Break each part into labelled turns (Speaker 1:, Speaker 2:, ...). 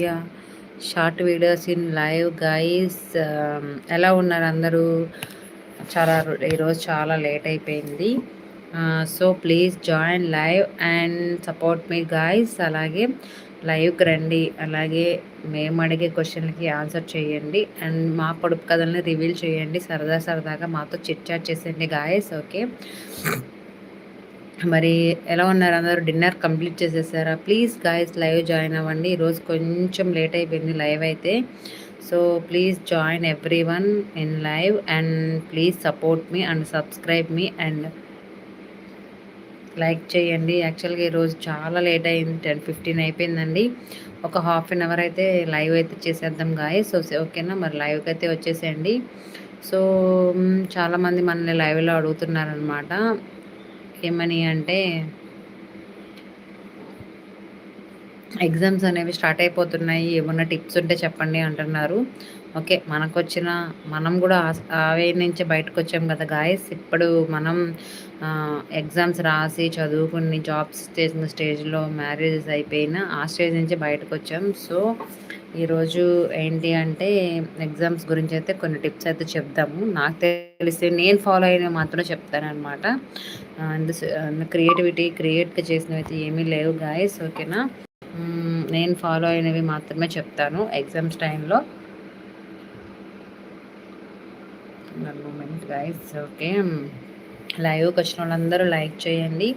Speaker 1: Yeah short videos in live guys ఎలా ఉన్నారు అందరూ? చాలా ఈరోజు చాలా లేట్ అయిపోయింది. So please join live and support me guys అలాగే లైవ్కి రండి. అలాగే మేము అడిగే క్వశ్చన్లకి ఆన్సర్ చేయండి. అండ్ మా పొడుపు కథల్ని రివీల్ చేయండి. సరదా సరదాగా మాతో చిట్ చాట్ చేసేయండి గాయస్ ఓకే మరి ఎలా ఉన్నారు అందరూ? డిన్నర్ కంప్లీట్ చేసేసారా? ప్లీజ్ గాయస్ లైవ్ జాయిన్ అవ్వండి. ఈరోజు కొంచెం లేట్ అయిపోయింది లైవ్ అయితే. So please join everyone in live and please support me and subscribe me and like చేయండి. యాక్చువల్గా ఈరోజు చాలా లేట్ అయింది. టెన్ ఫిఫ్టీన్ అయిపోయిందండి. ఒక హాఫ్ అన్ అవర్ అయితే లైవ్ అయితే చేసేద్దాం గాయస్. సో ఓకేనా? మరి లైవ్కి అయితే వచ్చేసేయండి. సో చాలామంది మనల్ని లైవ్లో అడుగుతున్నారనమాట ఏమని అంటే ఎగ్జామ్స్ అనేవి స్టార్ట్ అయిపోతున్నాయి ఏమన్నా టిప్స్ ఉంటే చెప్పండి అంటున్నారు. ఓకే మనకు వచ్చిన మనం కూడా అవే నుంచి బయటకు వచ్చాం కదా గాయస్. ఇప్పుడు మనం ఎగ్జామ్స్ రాసి చదువుకుని జాబ్స్ చేసిన స్టేజ్లో మ్యారేజెస్ అయిపోయిన ఆ స్టేజ్ నుంచి బయటకు వచ్చాం సో ఈరోజు ఏంటి అంటే ఎగ్జామ్స్ గురించి అయితే కొన్ని టిప్స్ అయితే చెప్దాము. నాకు తెలిసి నేను ఫాలో అయినవి మాత్రం చెప్తానమాట క్రియేటివిటీ క్రియేట్గా చేసినవి అయితే ఏమీ లేవు గాయస్ ఓకేనా? నేను ఫాలో అయినవి మాత్రమే చెప్తాను ఎగ్జామ్స్ టైంలో. మూమెంట్ గాయస్ ఓకే లైవ్కి వచ్చిన వాళ్ళందరూ లైక్ చేయండి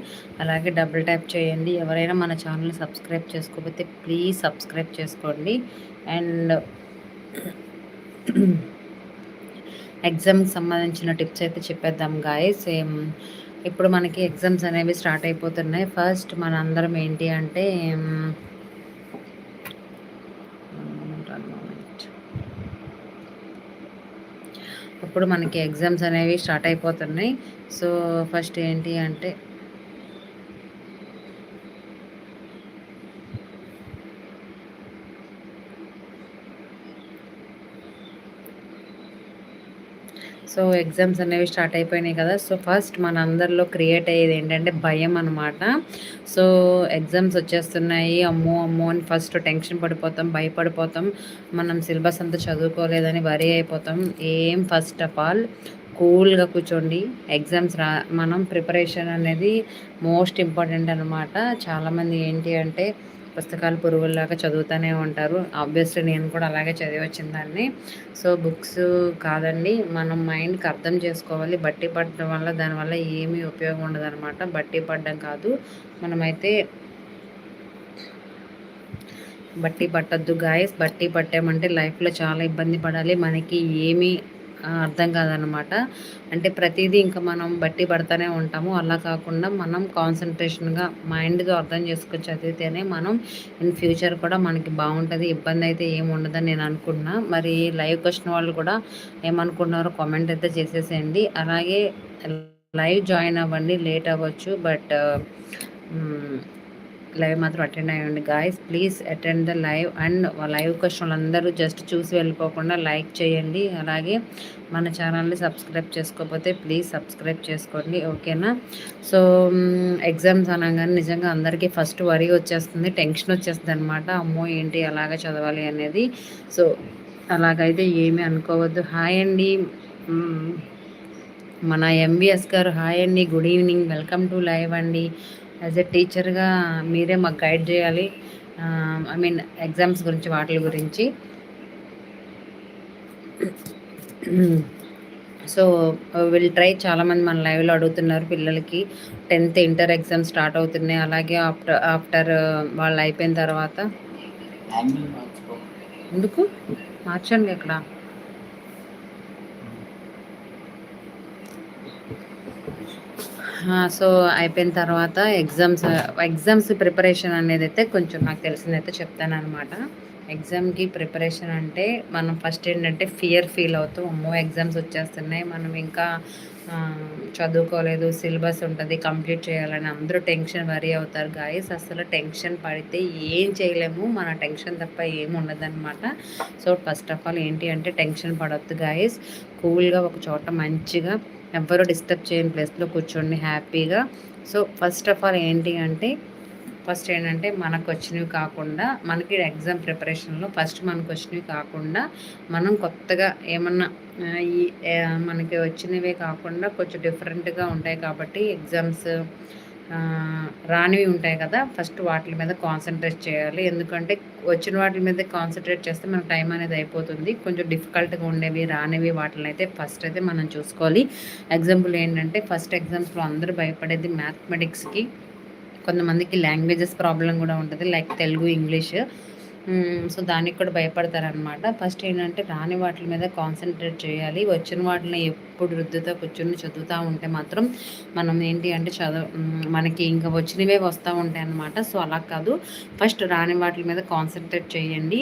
Speaker 1: అలాగే డబుల్ ట్యాప్ చేయండి. ఎవరైనా మన ఛానల్ని సబ్స్క్రైబ్ చేసుకోకపోతే ప్లీజ్ సబ్స్క్రైబ్ చేసుకోండి. అండ్ ఎగ్జామ్కి సంబంధించిన టిప్స్ అయితే చెప్పేద్దాం గాయస్ ఇప్పుడు మనకి ఎగ్జామ్స్ అనేవి స్టార్ట్ అయిపోతున్నాయి. ఫస్ట్ మన అందరం ఏంటి అంటే ఇప్పుడు మనకి ఎగ్జామ్స్ అనేవి స్టార్ట్ అయిపోతున్నాయి. సో ఫస్ట్ ఏంటి అంటే సో ఎగ్జామ్స్ అనేవి స్టార్ట్ అయిపోయినాయి కదా. సో ఫస్ట్ మన అందరిలో క్రియేట్ అయ్యేది ఏంటంటే భయం అనమాట సో ఎగ్జామ్స్ వచ్చేస్తున్నాయి. అమ్మో అమ్మో అని ఫస్ట్ టెన్షన్ పడిపోతాం భయపడిపోతాం. మనం సిలబస్ అంతా చదువుకోలేదని వరీ అయిపోతాం. ఏం ఫస్ట్ ఆఫ్ ఆల్ కూల్గా కూర్చోండి. ఎగ్జామ్స్ రా మనం ప్రిపరేషన్ అనేది మోస్ట్ ఇంపార్టెంట్ అనమాట చాలామంది ఏంటి అంటే పుస్తకాలు పురుగుల్లాగా చదువుతూనే ఉంటారు. ఆబ్వియస్లీ నేను కూడా అలాగే చదివి వచ్చిన దాన్ని. సో బుక్స్ కాదండి. మనం మైండ్కి అర్థం చేసుకోవాలి. బట్టి పడడం వల్ల దానివల్ల ఏమీ ఉపయోగం ఉండదు అనమాట బట్టి పడడం కాదు. మనమైతే బట్టి పట్టద్దు గాయస్ బట్టి పట్టామంటే లైఫ్లో చాలా ఇబ్బంది పడాలి. మనకి ఏమీ అర్థం కాదనమాట అంటే ప్రతిదీ ఇంకా మనం బట్టి పడతానే ఉంటాము. అలా కాకుండా మనం కాన్సన్ట్రేషన్గా మైండ్తో అర్థం చేసుకొని చదివితేనే మనం ఇన్ ఫ్యూచర్ కూడా మనకి బాగుంటుంది. ఇబ్బంది అయితే ఏమి ఉండదని నేను అనుకున్నా మరి లైవ్కి వచ్చిన వాళ్ళు కూడా ఏమనుకున్నారో కామెంట్ అయితే చేసేసేయండి. అలాగే లైవ్ జాయిన్ అవ్వండి లేట్ అవ్వచ్చు. బట్ లైవ్ మాత్రం అటెండ్ అయ్యండి guys please attend the live and live question అందరూ జస్ట్ చూసి వెళ్ళిపోకుండా లైక్ చేయండి. అలాగే మన ఛానల్ని సబ్స్క్రైబ్ చేసుకోకపోతే ప్లీజ్ సబ్స్క్రైబ్ చేసుకోండి. ఓకేనా సో ఎగ్జామ్స్ అనగానే నిజంగా అందరికీ ఫస్ట్ వరి వచ్చేస్తుంది టెన్షన్ వచ్చేస్తుంది అనమాట అమ్మో ఏంటి అలాగే చదవాలి అనేది. సో అలాగైతే ఏమీ అనుకోవద్దు. హాయ్ అండి. Mm. మన ఎంబీఎస్ గారు హాయ్ అండి. Good evening welcome to live అండి. యాజ్ ఎ టీచర్గా మీరే మాకు గైడ్ చేయాలి. ఐ మీన్ ఎగ్జామ్స్ గురించి వాటి గురించి. సో విల్ ట్రై చాలామంది మన లైవ్లో అడుగుతున్నారు పిల్లలకి. టెన్త్ ఇంటర్ ఎగ్జామ్స్ స్టార్ట్ అవుతున్నాయి. అలాగే ఆఫ్టర్ ఆఫ్టర్ వాళ్ళు అయిపోయిన తర్వాత. ఎందుకు? మార్చండి ఇక్కడ సో అయిపోయిన తర్వాత ఎగ్జామ్స్ ఎగ్జామ్స్ ప్రిపరేషన్ అనేది అయితే కొంచెం నాకు తెలిసిందైతే చెప్తాను అనమాట ఎగ్జామ్కి ప్రిపరేషన్ అంటే మనం ఫస్ట్ ఏంటంటే ఫియర్ ఫీల్ అవుతాం అమ్మో ఎగ్జామ్స్ వచ్చేస్తున్నాయి మనం ఇంకా చదువుకోలేదు సిలబస్ ఉంటుంది కంప్లీట్ చేయాలని అందరూ టెన్షన్ వరీ అవుతారు. గాయస్ అసలు టెన్షన్ పడితే ఏం చేయలేము మన టెన్షన్ తప్ప ఏం ఉండదన్నమాట. సో ఫస్ట్ ఆఫ్ ఆల్ ఏంటి అంటే టెన్షన్ పడవద్దు గాయస్. కూల్గా ఒక చోట మంచిగా ఎవ్వరూ డిస్టర్బ్ చేయని ప్లేస్లో కూర్చోండి హ్యాపీగా. సో ఫస్ట్ ఆఫ్ ఆల్ ఏంటి అంటే ఫస్ట్ ఏంటంటే మనకు వచ్చినవి కాకుండా మనకి ఎగ్జామ్ ప్రిపరేషన్లో ఫస్ట్ మనకు వచ్చినవి కాకుండా మనం కొత్తగా ఏమన్నా ఈ మనకి వచ్చినవే కాకుండా కొంచెం డిఫరెంట్గా ఉంటాయి కాబట్టి ఎగ్జామ్స్ రానివి ఉంటాయి కదా ఫస్ట్ వాటి మీద కాన్సన్ట్రేట్ చేయాలి. ఎందుకంటే వచ్చిన వాటి మీద కాన్సన్ట్రేట్ చేస్తే మనకు టైం అనేది అయిపోతుంది. కొంచెం డిఫికల్ట్గా ఉండేవి రానివి వాటిని అయితే ఫస్ట్ అయితే మనం చూసుకోవాలి. ఎగ్జాంపుల్ ఏంటంటే ఫస్ట్ ఎగ్జామ్స్లో అందరూ భయపడేది మ్యాథమెటిక్స్కి కొంతమందికి లాంగ్వేజెస్ ప్రాబ్లం కూడా ఉంటుంది లైక్ తెలుగు ఇంగ్లీష్ సో దానికి కూడా భయపడతారనమాట ఫస్ట్ ఏంటంటే రాని వాటి మీద కాన్సన్ట్రేట్ చేయాలి. వచ్చిన వాటిని ఎప్పుడు రుద్దుతో కూర్చుని చదువుతూ ఉంటే మాత్రం మనం ఏంటి అంటే చదువు మనకి ఇంకా వచ్చినవే వస్తూ ఉంటాయి అనమాట సో అలా కాదు. ఫస్ట్ రాని వాటి మీద కాన్సన్ట్రేట్ చేయండి.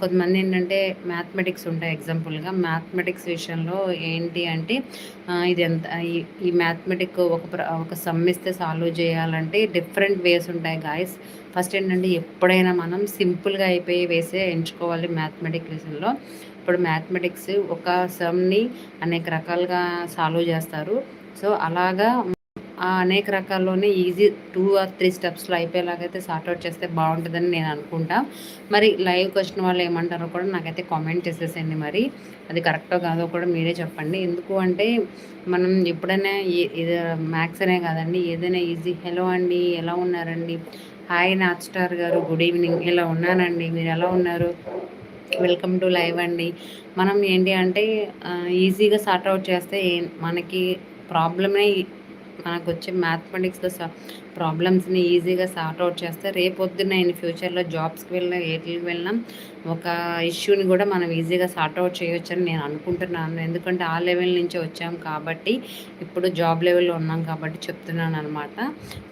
Speaker 1: కొంతమంది ఏంటంటే మ్యాథమెటిక్స్ ఉంటాయి ఎగ్జాంపుల్గా. మ్యాథమెటిక్స్ విషయంలో ఏంటి అంటే ఇది ఎంత ఈ మ్యాథమెటిక్ ఒక ఒక సమ్ ఇస్తే సాల్వ్ చేయాలంటే డిఫరెంట్ వేస్ ఉంటాయి గాయస్. ఫస్ట్ ఏంటంటే ఎప్పుడైనా మనం సింపుల్గా అయిపోయి వేసే ఎంచుకోవాలి మ్యాథమెటిక్స్ విషయంలో. ఇప్పుడు మ్యాథమెటిక్స్ ఒక సమ్ని అనేక రకాలుగా సాల్వ్ చేస్తారు. సో అలాగా అనేక రకాల్లోనే ఈజీ టూ ఆర్ త్రీ స్టెప్స్లో అయిపోయేలాగైతే సార్ట్అవుట్ చేస్తే బాగుంటుందని నేను అనుకుంటా. మరి లైవ్కి వచ్చిన వాళ్ళు ఏమంటారో కూడా నాకైతే కామెంట్ చేసేసండి మరి. అది కరెక్టో కాదో కూడా మీరే చెప్పండి. ఎందుకు అంటే మనం ఎప్పుడైనా ఇది మ్యాథ్స్ అనే కాదండి ఏదైనా ఈజీ. హలో అండి ఎలా ఉన్నారండి? హాయ్ నాట్ స్టార్ గారు గుడ్ ఈవినింగ్. ఇలా ఉన్నానండి మీరు ఎలా ఉన్నారు? వెల్కమ్ టు లైవ్ అండి. మనం ఏంటి అంటే ఈజీగా సార్ట్అవుట్ చేస్తే మనకి ప్రాబ్లమే మనకు వచ్చే మ్యాథమెటిక్స్లో ప్రాబ్లమ్స్ని ఈజీగా సార్ట్ అవుట్ చేస్తే రేపొద్దున ఇన్ ఫ్యూచర్లో జాబ్స్కి వెళ్ళినా ఏటికి వెళ్ళినా ఒక ఇష్యూని కూడా మనం ఈజీగా సార్ట్ అవుట్ చేయొచ్చని నేను అనుకుంటున్నాను. ఎందుకంటే ఆ లెవెల్ నుంచి వచ్చాం కాబట్టి ఇప్పుడు జాబ్ లెవెల్లో ఉన్నాం కాబట్టి చెప్తున్నాను అనమాట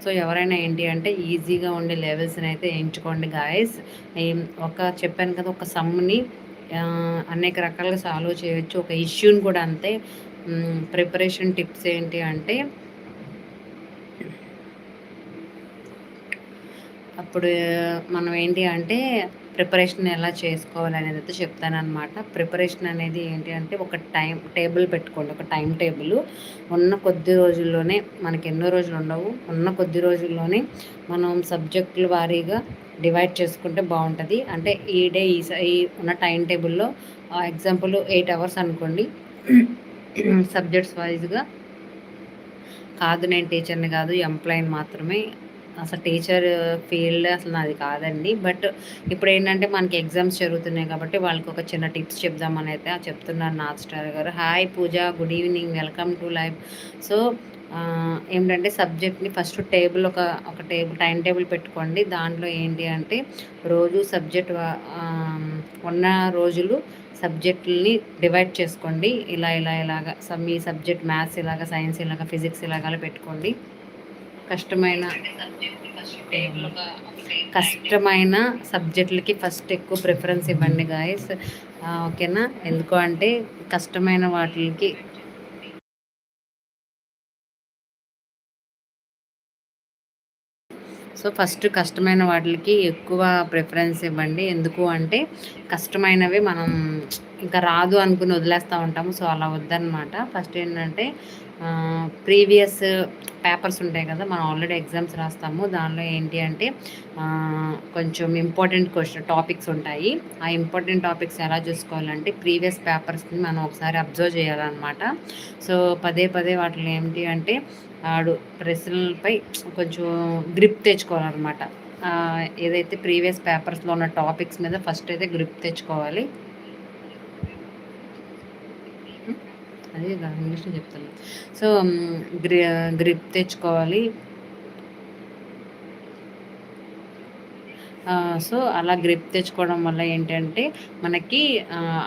Speaker 1: సో ఎవరైనా ఏంటి అంటే ఈజీగా ఉండే లెవెల్స్ని అయితే ఎంచుకోండి గాయస్ ఒక చెప్పాను కదా ఒక సమ్ని అనేక రకాలుగా సాల్వ్ చేయొచ్చు. ఒక ఇష్యూని కూడా అంతే. ప్రిపరేషన్ టిప్స్ ఏంటి అంటే అప్పుడు మనం ఏంటి అంటే ప్రిపరేషన్ ఎలా చేసుకోవాలి అనేది అయితే చెప్తానమాట ప్రిపరేషన్ అనేది ఏంటి అంటే ఒక టైం టేబుల్ పెట్టుకోండి. ఒక టైం టేబుల్. ఉన్న కొద్ది రోజుల్లోనే మనకి ఎన్నో రోజులు ఉండవు. ఉన్న కొద్ది రోజుల్లోనే మనం సబ్జెక్టుల వారీగా డివైడ్ చేసుకుంటే బాగుంటుంది. అంటే ఈ డే ఈ ఉన్న టైం టేబుల్లో ఎగ్జాంపుల్ ఎయిట్ అవర్స్ అనుకోండి. సబ్జెక్ట్స్ వైజ్గా కాదు నేను టీచర్ని కాదు ఎంప్లాయీని మాత్రమే అసలు టీచర్ ఫీల్డ్ అసలు నాది కాదండి. బట్ ఇప్పుడు ఏంటంటే మనకి ఎగ్జామ్స్ జరుగుతున్నాయి కాబట్టి వాళ్ళకి ఒక చిన్న టిప్స్ చెప్దామని అయితే చెప్తున్నారు నాథ్ స్టార్ గారు. Hi Pooja good evening welcome to live so ఏంటంటే సబ్జెక్ట్ని ఫస్ట్ టేబుల్ ఒక ఒక టేబుల్ టైం టేబుల్ పెట్టుకోండి. దాంట్లో ఏంటి అంటే రోజు సబ్జెక్ట్ ఉన్న రోజులు సబ్జెక్టుల్ని డివైడ్ చేసుకోండి. ఇలా ఇలా ఇలాగా మీ సబ్జెక్ట్ మ్యాథ్స్ ఇలాగ సైన్స్ ఇలాగ ఫిజిక్స్ ఇలాగా పెట్టుకోండి. కష్టమైన కష్టమైన సబ్జెక్టులకి ఫస్ట్ ఎక్కువ ప్రిఫరెన్స్ ఇవ్వండి గాయస్ ఓకేనా? ఎందుకు అంటే కష్టమైన వాటికి సో ఫస్ట్ కష్టమైన వాటికి ఎక్కువ ప్రిఫరెన్స్ ఇవ్వండి. ఎందుకు అంటే కష్టమైనవి మనం ఇంకా రాదు అనుకుని వదిలేస్తూ ఉంటాము. సో అలా వద్దనమాట ఫస్ట్ ఏంటంటే ప్రీవియస్ పేపర్స్ ఉంటాయి కదా మనం ఆల్రెడీ ఎగ్జామ్స్ రాస్తాము. దానిలో ఏంటి అంటే కొంచెం ఇంపార్టెంట్ క్వశ్చన్ టాపిక్స్ ఉంటాయి. ఆ ఇంపార్టెంట్ టాపిక్స్ ఎలా చూసుకోవాలంటే ప్రీవియస్ పేపర్స్ని మనం ఒకసారి అబ్జర్వ్ చేయాలన్నమాట. సో పదే పదే వాటిలో ఏంటి అంటే ఆడు ప్రశ్నలపై కొంచెం గ్రిప్ తెచ్చుకోవాలన్నమాట. ఏదైతే ప్రీవియస్ పేపర్స్లో ఉన్న టాపిక్స్ మీద ఫస్ట్ అయితే గ్రిప్ తెచ్చుకోవాలి. అదే ఇంగ్లీష్లో చెప్తాను. సో గ్రి గ్రిప్ తెచ్చుకోవాలి. సో అలా గ్రిప్ తెచ్చుకోవడం వల్ల ఏంటంటే మనకి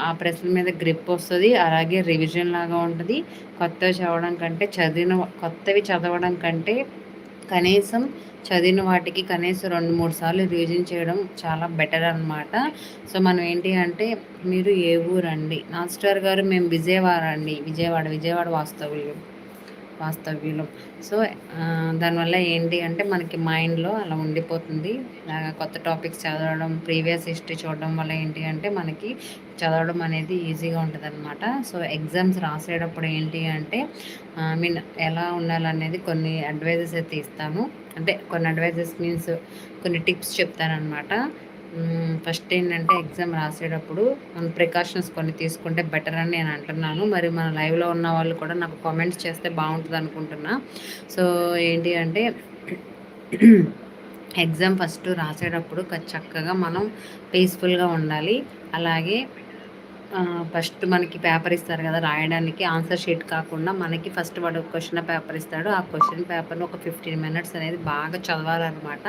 Speaker 1: ఆ ప్రశ్న మీద గ్రిప్ వస్తుంది అలాగే రివిజన్ లాగా ఉంటుంది. కొత్తవి చదవడం కంటే చదివిన కొత్తవి చదవడం కంటే కనీసం చదివిన వాటికి కనీసం రెండు మూడు సార్లు రివిజన్ చేయడం చాలా బెటర్ అనమాట సో మనం ఏంటి అంటే మీరు ఏ ఊరండి? నాస్టర్ గారు మేము విజయవాడ అండి. విజయవాడ విజయవాడ వాస్తవ్యులు. వాస్తవ్యులం. సో దానివల్ల ఏంటి అంటే మనకి మైండ్లో అలా ఉండిపోతుంది. కొత్త టాపిక్స్ చదవడం ప్రీవియస్ హిస్టరీ చూడడం వల్ల ఏంటి అంటే మనకి చదవడం అనేది ఈజీగా ఉంటుంది అనమాట సో ఎగ్జామ్స్ రాసేటప్పుడు ఏంటి అంటే ఐ మీన్ ఎలా ఉండాలనేది కొన్ని అడ్వైజెస్ అయితే ఇస్తాను అంటే కొన్ని అడ్వైజెస్ మీన్స్ కొన్ని టిప్స్ చెప్తానమాట ఫస్ట్ ఏంటంటే ఎగ్జామ్ రాసేటప్పుడు మనం ప్రికాషన్స్ కొన్ని తీసుకుంటే బెటర్ అని నేను అంటున్నాను. మరి మన లైవ్లో ఉన్న వాళ్ళు కూడా నాకు కామెంట్స్ చేస్తే బాగుంటుంది అనుకుంటున్నా. సో ఏంటి అంటే ఎగ్జామ్ ఫస్ట్ రాసేటప్పుడు చక్కగా మనం పీస్ఫుల్గా ఉండాలి. అలాగే ఫస్ట్ మనకి పేపర్ ఇస్తారు కదా రాయడానికి ఆన్సర్ షీట్ కాకుండా మనకి ఫస్ట్ వాడు క్వశ్చన్ పేపర్ ఇస్తాడు. ఆ క్వశ్చన్ పేపర్ని ఒక ఫిఫ్టీన్ మినిట్స్ అనేది బాగా చదవాలన్నమాట.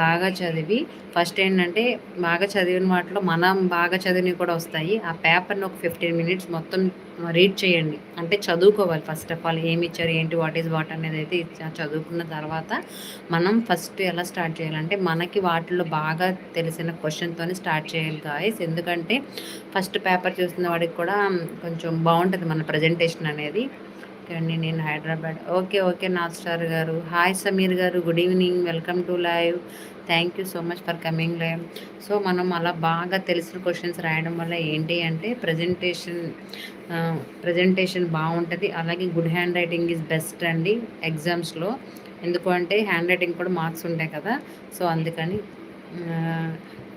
Speaker 1: బాగా చదివి ఫస్ట్ ఏంటంటే బాగా చదివిన వాటిలో మనం బాగా చదివినవి కూడా వస్తాయి. ఆ పేపర్ని ఒక ఫిఫ్టీన్ మినిట్స్ మొత్తం రీడ్ చేయండి. అంటే చదువుకోవాలి. ఫస్ట్ ఆఫ్ ఆల్ ఏమి ఇచ్చారు ఏంటి వాట్ ఈజ్ వాట్ అనేది అయితే చదువుకున్న తర్వాత మనం ఫస్ట్ ఎలా స్టార్ట్ చేయాలంటే మనకి వాటిలో బాగా తెలిసిన క్వశ్చన్తోనే స్టార్ట్ చేయాలి గాయస్ ఎందుకంటే ఫస్ట్ పేపర్ చూసిన వాడికి కూడా కొంచెం బాగుంటుంది మన ప్రజెంటేషన్ అనేది. అండి నేను Hyderabad okay okay Nath star గారు. హాయ్ సమీర్ గారు. Good evening welcome to live thank you so much for coming live so మనం అలా బాగా తెలిసిన క్వశ్చన్స్ రాయడం వల్ల ఏంటి అంటే ప్రజెంటేషన్ ప్రజెంటేషన్ బాగుంటుంది. అలాగే good handwriting is best అండి ఎగ్జామ్స్లో ఎందుకంటే హ్యాండ్ రైటింగ్ కూడా మార్క్స్ ఉంటాయి కదా. సో అందుకని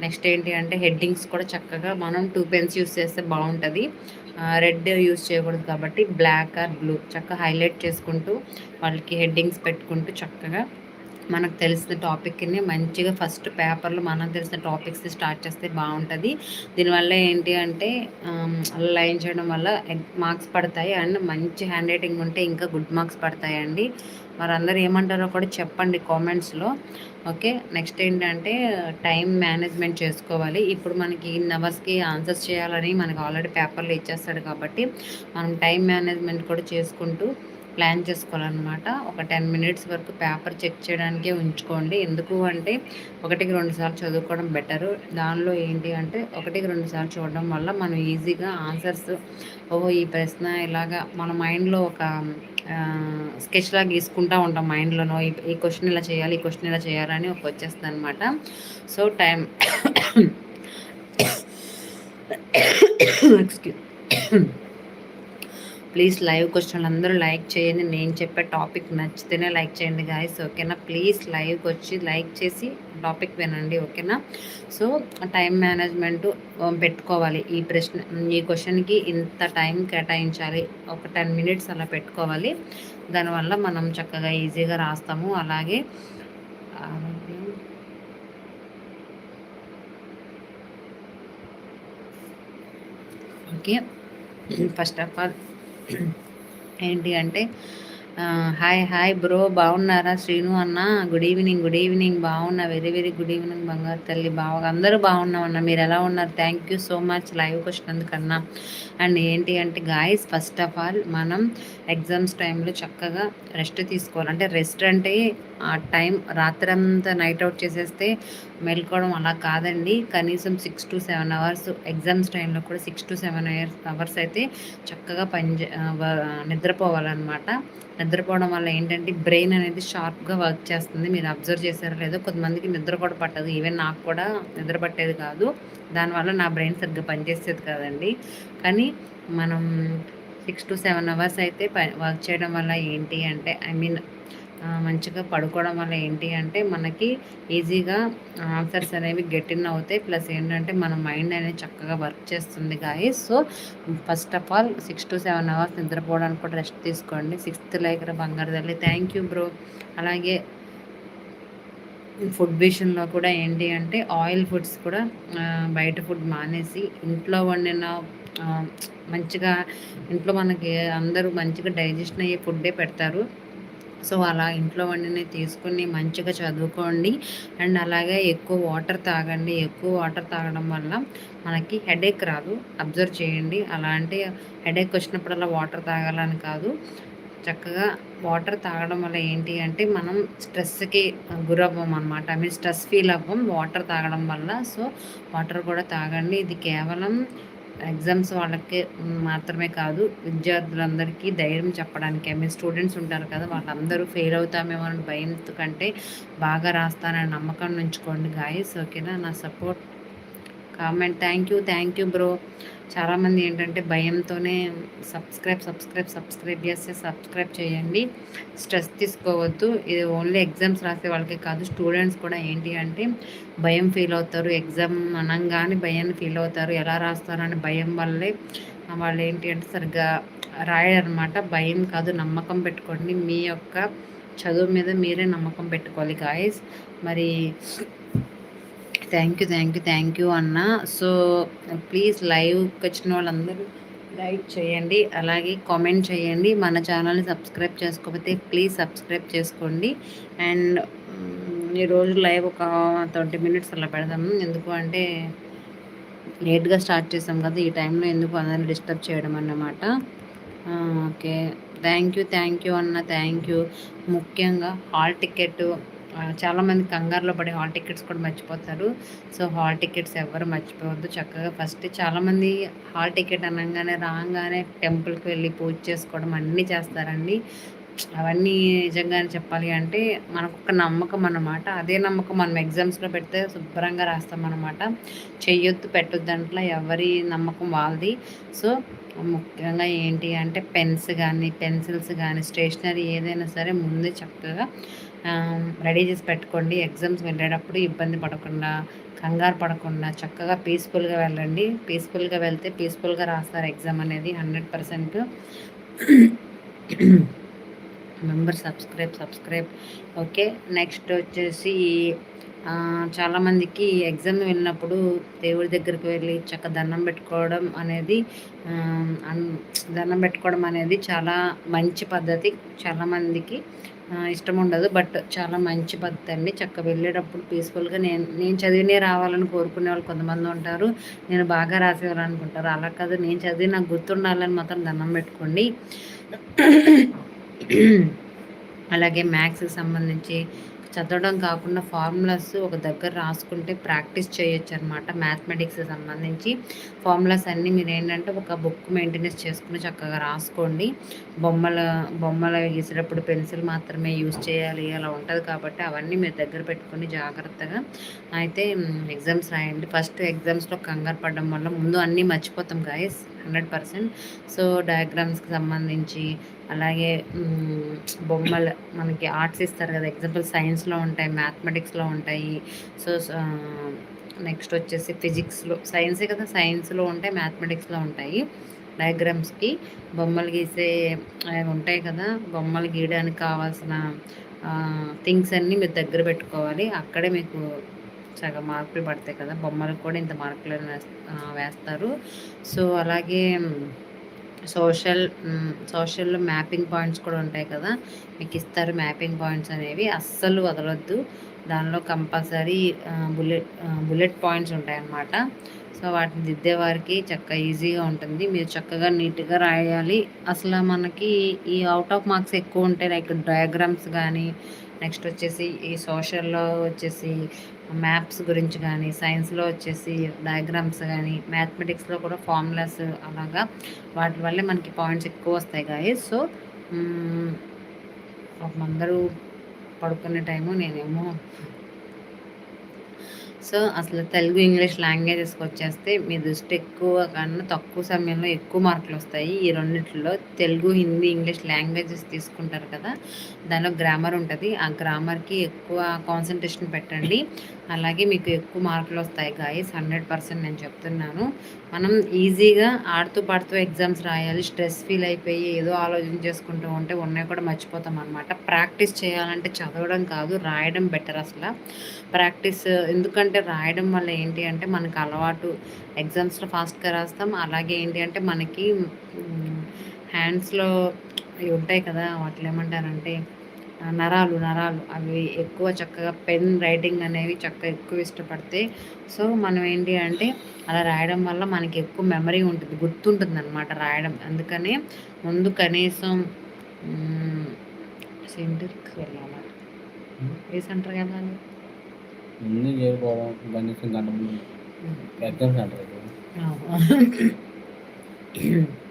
Speaker 1: నెక్స్ట్ ఏంటి అంటే హెడ్డింగ్స్ కూడా చక్కగా మనం టూ పెన్స్ యూస్ చేస్తే బాగుంటుంది. రెడ్ యూస్ చేయకూడదు కాబట్టి బ్లాక్ ఆర్ బ్లూ చక్కగా హైలైట్ చేసుకుంటూ వాళ్ళకి హెడ్డింగ్స్ పెట్టుకుంటూ చక్కగా మనకు తెలిసిన టాపిక్ని మంచిగా ఫస్ట్ పేపర్లో మనకు తెలిసిన టాపిక్స్ని స్టార్ట్ చేస్తే బాగుంటుంది. దీనివల్ల ఏంటి అంటే లైన్ చేయడం వల్ల మార్క్స్ పడతాయి అండ్ మంచి హ్యాండ్ రైటింగ్ ఉంటే ఇంకా గుడ్ మార్క్స్ పడతాయండి. మరి ఏమంటారో కూడా చెప్పండి కామెంట్స్లో. ఓకే నెక్స్ట్ ఏంటంటే టైం మేనేజ్మెంట్ చేసుకోవాలి. ఇప్పుడు మనకి ఇన్ అవర్స్కి ఆన్సర్స్ చేయాలని మనకి ఆల్రెడీ పేపర్లు ఇచ్చేస్తాడు కాబట్టి మనం టైం మేనేజ్మెంట్ కూడా చేసుకుంటూ ప్లాన్ చేసుకోవాలన్నమాట. ఒక టెన్ మినిట్స్ వరకు పేపర్ చెక్ చేయడానికే ఉంచుకోండి. ఎందుకు అంటే ఒకటికి రెండు సార్లు చదువుకోవడం బెటరు. దానిలో ఏంటి అంటే ఒకటికి రెండు సార్లు చూడడం వల్ల మనం ఈజీగా ఆన్సర్స్ ఓహో ఈ ప్రశ్న ఇలాగా మన మైండ్లో ఒక స్కెచ్ లాగా గీసుకుంటూ ఉంటాం మైండ్లోనో. ఈ క్వశ్చన్ ఇలా చేయాలి ఈ క్వశ్చన్ ఇలా చేయాలని ఒక వచ్చేస్తుంది అనమాట so time excuse. Please live క్వశ్చన్లు అందరూ లైక్ చేయండి. నేను చెప్పే టాపిక్ నచ్చితేనే లైక్ చేయండి గాయస్ ఓకేనా? ప్లీజ్ లైవ్కి వచ్చి లైక్ చేసి టాపిక్ వినండి ఓకేనా? సో టైం మేనేజ్మెంట్ పెట్టుకోవాలి. ఈ ప్రశ్న ఈ క్వశ్చన్కి ఇంత టైం కేటాయించాలి. ఒక టెన్ మినిట్స్ అలా పెట్టుకోవాలి. దానివల్ల మనం చక్కగా ఈజీగా రాస్తాము. అలాగే ఓకే. ఫస్ట్ ఆఫ్ ఆల్ ఏంటి అంటే హాయ్ హాయ్ బ్రో బాగున్నారా? శ్రీను అన్న గుడ్ ఈవినింగ్ గుడ్ ఈవినింగ్ బాగున్నా వెరీ వెరీ గుడ్ ఈవినింగ్ బంగారు తల్లి. బాగా అందరూ బాగున్నాం అన్న. మీరు ఎలా ఉన్నారు? థ్యాంక్ యూ సో మచ్ లైవ్కి వచ్చినందుకన్నా అండ్ ఏంటి అంటే గాయస్ ఫస్ట్ ఆఫ్ ఆల్ మనం ఎగ్జామ్స్ టైంలో చక్కగా రెస్ట్ తీసుకోవాలి. అంటే రెస్ట్ అంటే ఆ టైం రాత్రంతా నైట్ అవుట్ చేసేస్తే మెల్కోవడం అలా కాదండి. కనీసం six to seven hours exams టైంలో కూడా six to seven hours hours అయితే చక్కగా పని నిద్రపోవాలన్నమాట. నిద్రపోవడం వల్ల ఏంటంటే బ్రెయిన్ అనేది షార్ప్గా వర్క్ చేస్తుంది. మీరు అబ్జర్వ్ చేశారో లేదో కొంతమందికి నిద్ర కూడా పట్టదు. ఈవెన్ నాకు కూడా నిద్ర పట్టేది కాదు. దానివల్ల నా బ్రెయిన్ సరిగ్గా పనిచేసేది కాదండి. కానీ మనం సిక్స్ టు సెవెన్ అవర్స్ అయితే వర్క్ చేయడం వల్ల ఏంటి అంటే ఐ మీన్ మంచిగా పడుకోవడం వల్ల ఏంటి అంటే మనకి ఈజీగా ఆన్సర్స్ అనేవి గెట్టిన్ అవుతాయి. ప్లస్ ఏంటంటే మన మైండ్ అనేది చక్కగా వర్క్ చేస్తుంది guys. So first of all six to seven hours నిద్రపోవడానికి కూడా రెస్ట్ తీసుకోండి. సిక్స్త్ లైక్ బంగారు తల్లి థ్యాంక్ యూ బ్రో. అలాగే ఫుడ్ విషయంలో కూడా ఏంటి అంటే ఆయిల్ ఫుడ్స్ కూడా బయట ఫుడ్ మానేసి ఇంట్లో వండిన మంచిగా ఇంట్లో మనకి అందరూ మంచిగా డైజెషన్ అయ్యే ఫుడ్డే పెడతారు. సో అలా ఇంట్లో వండినవి తీసుకుని మంచిగా చదువుకోండి. అండ్ అలాగే ఎక్కువ వాటర్ తాగండి. ఎక్కువ వాటర్ తాగడం వల్ల మనకి హెడేక్ రాదు. అబ్జర్వ్ చేయండి. అలాంటి హెడేక్ వచ్చినప్పుడల్లా వాటర్ తాగాలని కాదు. చక్కగా వాటర్ తాగడం వల్ల ఏంటి అంటే మనం స్ట్రెస్కి గురవ్వం అనమాట ఐ మీన్ స్ట్రెస్ ఫీల్ అవ్వం వాటర్ తాగడం వల్ల. సో వాటర్ కూడా తాగండి. ఇది కేవలం ఎగ్జామ్స్ వాళ్ళకి మాత్రమే కాదు విద్యార్థులందరికీ ధైర్యం చెప్పడానికి. మీ స్టూడెంట్స్ ఉంటారు కదా వాళ్ళందరూ ఫెయిల్ అవుతామేమో అని భయం కంటే బాగా రాస్తానని నమ్మకం ఉంచుకోండి గాయస్ ఓకేనా నా? Support comment thank you thank you bro చాలామంది ఏంటంటే భయంతోనే సబ్స్క్రైబ్ సబ్స్క్రైబ్ సబ్స్క్రైబ్ చేస్తే సబ్స్క్రైబ్ చేయండి. స్ట్రెస్ తీసుకోవద్దు. ఇది ఓన్లీ ఎగ్జామ్స్ రాసే వాళ్ళకే కాదు స్టూడెంట్స్ కూడా ఏంటి అంటే భయం ఫీల్ అవుతారు. ఎగ్జామ్ అనగానే భయాన్ని ఫీల్ అవుతారు. ఎలా రాస్తారని భయం వల్లే వాళ్ళు ఏంటి అంటే సరిగ్గా రాయడనమాట భయం కాదు నమ్మకం పెట్టుకోండి. మీ యొక్క చదువు మీద మీరే నమ్మకం పెట్టుకోవాలి గాయస్ మరి thank you thank you thank you అన్న. సో ప్లీజ్ లైవ్కి వచ్చిన వాళ్ళందరూ లైక్ చేయండి అలాగే కామెంట్ చేయండి. మన ఛానల్ని సబ్స్క్రైబ్ చేసుకోకపోతే ప్లీజ్ సబ్స్క్రైబ్ చేసుకోండి. అండ్ ఈరోజు లైవ్ ఒక ట్వంటీ మినిట్స్ అలా పెడదాము. ఎందుకు అంటే లేట్గా స్టార్ట్ చేసాం కదా ఈ టైంలో ఎందుకు అందరిని డిస్టర్బ్ చేయడం అన్నమాట. Okay. Thank you thank you అన్న థ్యాంక్ యూ. ముఖ్యంగా హాల్ టికెట్ చాలామంది కంగారులో పడి హాల్ టికెట్స్ కూడా మర్చిపోతారు. సో హాల్ టికెట్స్ ఎవరు మర్చిపోవద్దు. చక్కగా ఫస్ట్ చాలామంది హాల్ టికెట్ అనగానే రాగానే టెంపుల్కి వెళ్ళి పూజ చేసుకోవడం అన్నీ చేస్తారండి. అవన్నీ నిజంగానే చెప్పాలి అంటే మనకు ఒక నమ్మకం అన్నమాట. అదే నమ్మకం మనం ఎగ్జామ్స్లో పెడితే శుభ్రంగా రాస్తామన్నమాట చెయ్యొద్దు పెట్టొద్దు ఎవరి నమ్మకం వాళ్ళది. సో ముఖ్యంగా ఏంటి అంటే పెన్స్ కానీ పెన్సిల్స్ కానీ స్టేషనరీ ఏదైనా సరే ముందే చక్కగా రెడీ చేసి పెట్టుకోండి. ఎగ్జామ్స్ వెళ్ళేటప్పుడు ఇబ్బంది పడకుండా కంగారు పడకుండా చక్కగా పీస్ఫుల్గా వెళ్ళండి. పీస్ఫుల్గా వెళ్తే పీస్ఫుల్గా రాస్తారు ఎగ్జామ్ అనేది hundred percent. Member subscribe subscribe okay next వచ్చేసి చాలామందికి ఎగ్జామ్ వెళ్ళినప్పుడు దేవుడి దగ్గరికి వెళ్ళి చక్క దండం పెట్టుకోవడం అనేది దండం పెట్టుకోవడం అనేది చాలా మంచి పద్ధతి చాలామందికి. ఇష్టం ఉండదు. బట్ చాలా మంచి పద్ధతి అండి. చక్క వెళ్ళేటప్పుడు పీస్ఫుల్గా నేను నేను చదివినే రావాలని కోరుకునే వాళ్ళు కొంతమంది ఉంటారు. నేను బాగా రాసేవాలనుకుంటారు అలా కాదు. నేను చదివి నాకు గుర్తుండాలని మాత్రం దండం పెట్టుకోండి. అలాగే మ్యాథ్స్కి సంబంధించి చదవడం కాకుండా ఫార్ములాస్ ఒక దగ్గర రాసుకుంటే ప్రాక్టీస్ చేయొచ్చు అనమాట మ్యాథమెటిక్స్ సంబంధించి ఫార్ములాస్ అన్నీ మీరు ఏంటంటే ఒక బుక్ మెయింటెనెన్స్ చేసుకుని చక్కగా రాసుకోండి. బొమ్మల బొమ్మలు గీసేటప్పుడు పెన్సిల్ మాత్రమే యూజ్ చేయాలి అలా ఉంటుంది కాబట్టి అవన్నీ మీరు దగ్గర పెట్టుకొని జాగ్రత్తగా అయితే ఎగ్జామ్స్ రాయండి. ఫస్ట్ ఎగ్జామ్స్లో కంగారు పడడం వల్ల ముందు అన్నీ మర్చిపోతాం గాయస్. Hundred percent. సో డయాగ్రామ్స్కి సంబంధించి అలాగే బొమ్మలు మనకి ఆర్ట్స్ ఇస్తారు కదా. ఎగ్జాంపుల్ సైన్స్లో ఉంటాయి మ్యాథమెటిక్స్లో ఉంటాయి. సో నెక్స్ట్ వచ్చేసి ఫిజిక్స్లో సైన్సే కదా. సైన్స్లో ఉంటాయి మ్యాథమెటిక్స్లో ఉంటాయి డయాగ్రామ్స్కి. బొమ్మలు గీసే ఉంటాయి కదా. బొమ్మలు గీయడానికి కావాల్సిన థింగ్స్ అన్నీ మీరు దగ్గర పెట్టుకోవాలి. అక్కడే మీకు సగం మార్కులు పడతాయి కదా. బొమ్మలకు కూడా ఇంత మార్కులు వేస్తారు. సో అలాగే సోషల్ సోషల్లో మ్యాపింగ్ పాయింట్స్ కూడా ఉంటాయి కదా. మీకు ఇస్తారు మ్యాపింగ్ పాయింట్స్ అనేవి. అస్సలు వదలొద్దు. దానిలో కంపల్సరీ బుల్లెట్ బుల్లెట్ పాయింట్స్ ఉంటాయన్నమాట. సో వాటిని దిద్దే వారికి చక్కగా ఈజీగా ఉంటుంది. మీరు చక్కగా నీట్గా రాయాలి. అసలు మనకి ఈ అవుట్ ఆఫ్ మార్క్స్ ఎక్కువ ఉంటాయి. లైక్ డయాగ్రామ్స్ కానీ నెక్స్ట్ వచ్చేసి ఈ సోషల్లో వచ్చేసి మ్యాప్స్ గురించి కానీ సైన్స్లో వచ్చేసి డయాగ్రామ్స్ కానీ మ్యాథమెటిక్స్లో కూడా ఫార్ములాస్ అలాగా వాటి వల్లే మనకి పాయింట్స్ ఎక్కువ వస్తాయి గాయ సో అందరూ పడుకునే టైము నేనేమో సో అసలు తెలుగు ఇంగ్లీష్ లాంగ్వేజెస్కి వచ్చేస్తే మీ దృష్టి ఎక్కువ కన్నా తక్కువ సమయంలో ఎక్కువ మార్కులు వస్తాయి. ఈ రెండిట్లో తెలుగు హిందీ ఇంగ్లీష్ లాంగ్వేజెస్ తీసుకుంటారు కదా దానిలో గ్రామర్ ఉంటుంది. ఆ గ్రామర్కి ఎక్కువ కాన్సన్ట్రేషన్ పెట్టండి. అలాగే మీకు ఎక్కువ మార్కులు వస్తాయి గాయస్ హండ్రెడ్ పర్సెంట్ నేను చెప్తున్నాను. మనం ఈజీగా ఆడుతూ పాడుతూ ఎగ్జామ్స్ రాయాలి స్ట్రెస్ ఫీల్ అయిపోయి ఏదో ఆలోచన చేసుకుంటూ ఉంటే ఉన్నాయి కూడా మర్చిపోతాం అనమాట ప్రాక్టీస్ చేయాలంటే చదవడం కాదు రాయడం బెటర్ అసలు. ప్రాక్టీస్ ఎందుకంటే రాయడం వల్ల ఏంటి అంటే మనకు అలవాటు. ఎగ్జామ్స్లో ఫాస్ట్గా రాస్తాం అలాగే ఏంటి అంటే మనకి హ్యాండ్స్లో ఉంటాయి కదా వాటిలో ఏమంటారంటే నరాలు నరాలు. అవి ఎక్కువ చక్కగా పెన్ రైటింగ్ అనేవి చక్కగా ఎక్కువ ఇష్టపడితే సో మనం ఏంటి అంటే అలా రాయడం వల్ల మనకి ఎక్కువ మెమరీ ఉంటుంది గుర్తుంటుంది అనమాట రాయడం. అందుకనే ముందు కనీసం సెంటర్కి వెళ్ళాలి? ఏ సెంటర్కి వెళ్ళాలి?
Speaker 2: ఎగ్జామ్ సెంటర్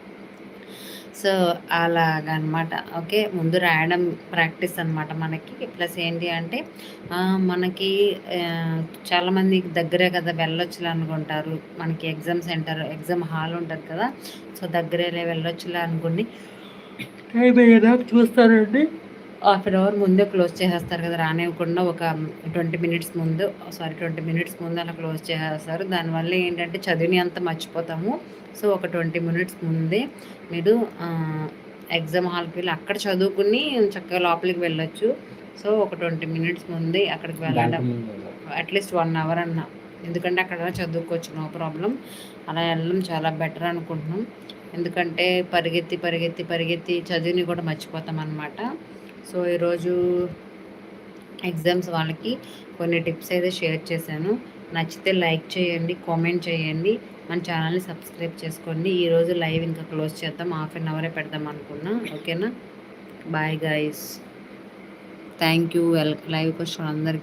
Speaker 1: సో అలాగనమాట. ఓకే ముందు రాయడం ప్రాక్టీస్ అనమాట మనకి. ప్లస్ ఏంటి అంటే మనకి చాలామంది దగ్గరే కదా వెళ్ళొచ్చులే అనుకుంటారు. మనకి ఎగ్జామ్ సెంటర్ ఎగ్జామ్ హాల్ ఉంటుంది కదా. సో దగ్గరే వెళ్ళొచ్చులే అనుకుని టైం ఏదో చూస్తారండి. హాఫ్ అన్ అవర్ ముందే క్లోజ్ చేసేస్తారు కదా రానివ్వకుండా ఒక ట్వంటీ మినిట్స్ ముందు సారీ ట్వంటీ మినిట్స్ ముందు అలా క్లోజ్ చేసేస్తారు. దానివల్ల ఏంటంటే చదివిని అంతా మర్చిపోతాము. సో ఒక ట్వంటీ మినిట్స్ ముందే మీరు ఎగ్జామ్ హాల్కి వెళ్ళి అక్కడ చదువుకుని చక్కగా లోపలికి వెళ్ళొచ్చు. సో ఒక ట్వంటీ మినిట్స్ ముందే అక్కడికి వెళ్ళడం అట్లీస్ట్ వన్ అవర్ అన్న. ఎందుకంటే అక్కడ చదువుకోవచ్చు నో ప్రాబ్లం. అలా వెళ్ళడం చాలా బెటర్ అనుకుంటున్నాం. ఎందుకంటే పరిగెత్తి పరిగెత్తి పరిగెత్తి చదివిని కూడా మర్చిపోతాం అనమాట సో ఈరోజు ఎగ్జామ్స్ వాళ్ళకి కొన్ని టిప్స్ అయితే షేర్ చేశాను. నచ్చితే లైక్ చేయండి కామెంట్ చేయండి. మన ఛానల్ని సబ్స్క్రైబ్ చేసుకోండి. ఈరోజు లైవ్ ఇంకా క్లోజ్ చేద్దాం. హాఫ్ అన్ అవరే పెడదాం అనుకున్నా. ఓకేనా? Bye guys. Thank you. Well live question అందరికీ.